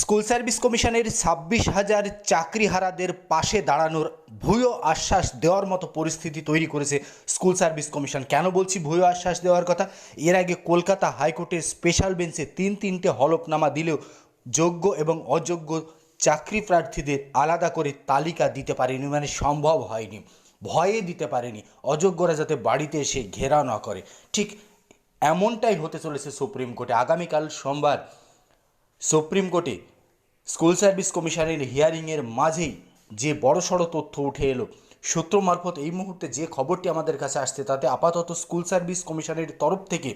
School service কমিশনের ছাব্বিশ হাজার চাকরিহারাদের পাশে দাঁড়ানোর ভূয় আশ্বাস দেওয়ার মতো পরিস্থিতি তৈরি করেছে স্কুল সার্ভিস কমিশন। কেন বলছি ভূয় আশ্বাস দেওয়ার কথা? এর আগে কলকাতা হাইকোর্টের স্পেশাল বেঞ্চে তিন তিনটে হলফনামা দিলেও যোগ্য এবং অযোগ্য চাকরি প্রার্থীদের আলাদা করে তালিকা দিতে পারেনি মানে সম্ভব হয়নি। ভয়ে দিতে পারেনি, অযোগ্যরা যাতে বাড়িতে এসে ঘেরাও না করে। ঠিক এমনটাই হতে চলেছে সুপ্রিম কোর্টে। আগামীকাল সোমবার সুপ্রিম কোর্টে স্কুল সার্ভিস কমিশনের হিয়ারিংয়ের মাঝেই যে বড়সড় তথ্য উঠে এলো, সূত্র মারফত এই মুহূর্তে যে খবরটি আমাদের কাছে আসছে তাতে আপাতত স্কুল সার্ভিস কমিশনের তরফ থেকে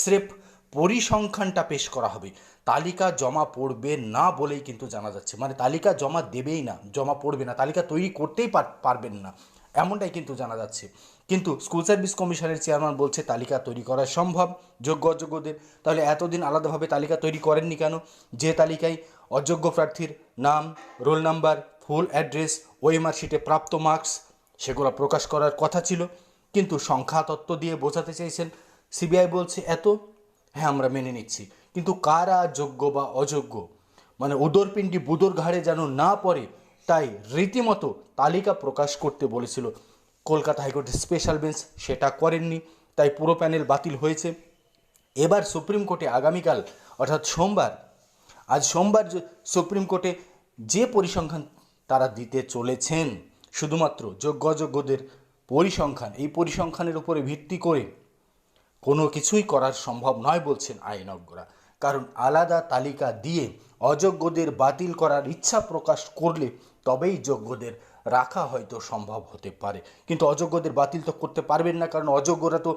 স্রেফ পরিসংখ্যানটা পেশ করা হবে। তালিকা জমা পড়বে না বলেই কিন্তু জানা যাচ্ছে। মানে তালিকা জমা দেবেই না, জমা পড়বে না, তালিকা তৈরি করতেই পারবেন না। এমনটাই কিন্তু জানা যাচ্ছে। কিন্তু স্কুল সার্ভিস কমিশনের চেয়ারম্যান বলছে, তালিকা তৈরি করা সম্ভব। যোগ্য অযোগ্যদের তাহলে এতদিন আলাদাভাবে তালিকা তৈরি করেননি কেন? যে তালিকায় অযোগ্য প্রার্থীর নাম রোল নাম্বার ফুল অ্যাড্রেস ওই মার্কশিটে প্রাপ্ত মার্কস সেগুলো প্রকাশ করার কথা ছিল। কিন্তু সংখ্যা তত্ত্ব দিয়ে বোঝাতে চাইছেন। সিবিআই বলছে, এত? হ্যাঁ আমরা মেনে নিচ্ছি। কিন্তু কারা যোগ্য বা অযোগ্য? মানে উদরপিণ্ডি বুদর ঘাড়ে যেন না পড়ে তাই রীতিমতো তালিকা প্রকাশ করতে বলেছিল। কলকাতা হাইকোর্টের স্পেশাল বেঞ্চ সেটা করেননি, তাই পুরো প্যানেল বাতিল হয়েছে। এবার সুপ্রিম কোর্টে আগামীকাল, অর্থাৎ সোমবার, আজ সোমবার সুপ্রিম কোর্টে যে পরিসংখ্যান তারা দিতে চলেছেন, শুধুমাত্র যোগ্য অযোগ্যদের পরিসংখ্যান, এই পরিসংখ্যানের উপরে ভিত্তি করে কোনো কিছুই করার সম্ভব নয় বলছেন আইনজ্ঞরা কারণ আলাদা তালিকা দিয়ে অযোগ্যদের বাতিল করার ইচ্ছা প্রকাশ করলে তবেই যোগ্যদের রাখা হয়তো সম্ভব হতে পারে। কিন্তু অযোগ্যদের বাতিল তো করতে পারবেন না, কারণ অযোগ্যরা তো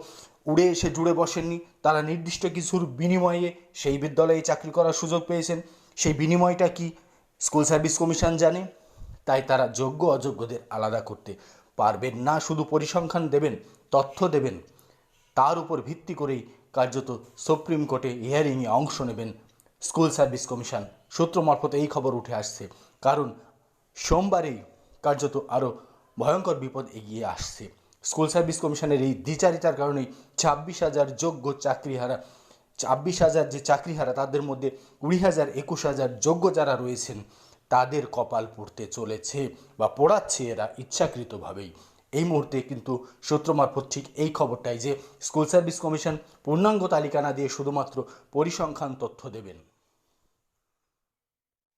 উড়ে এসে জুড়ে বসেননি। তারা নির্দিষ্ট কিছুর বিনিময়ে সেই বিদ্যালয়ে চাকরি করার সুযোগ পেয়েছেন। সেই বিনিময়টা কি স্কুল সার্ভিস কমিশন জানে? তাই তারা যোগ্য অযোগ্যদের আলাদা করতে পারবেন না, শুধু পরিসংখ্যান দেবেন, তথ্য দেবেন। তার উপর ভিত্তি করেই কার্যত সুপ্রিম কোর্টে হিয়ারিংয়ে অংশ নেবেন স্কুল সার্ভিস কমিশন। সূত্র মারফত এই খবর উঠে আসছে। কারণ সোমবারেই কার্যত আরও ভয়ঙ্কর বিপদ এগিয়ে আসছে। স্কুল সার্ভিস কমিশনের এই দ্বিচারিতার কারণেই ছাব্বিশ হাজার যোগ্য চাকরিহারা, ছাব্বিশ হাজার যে চাকরিহারা, তাদের মধ্যে কুড়ি হাজার, একুশ হাজার যোগ্য যারা রয়েছেন, তাদের কপাল পড়তে চলেছে বা পড়াচ্ছে এরা ইচ্ছাকৃতভাবেই। এই মুহূর্তে কিন্তু সূত্র মারফত ঠিক এই খবরটাই যে, স্কুল সার্ভিস কমিশন পূর্ণাঙ্গ তালিকা না দিয়ে শুধুমাত্র পরিসংখ্যান তথ্য দেবেন।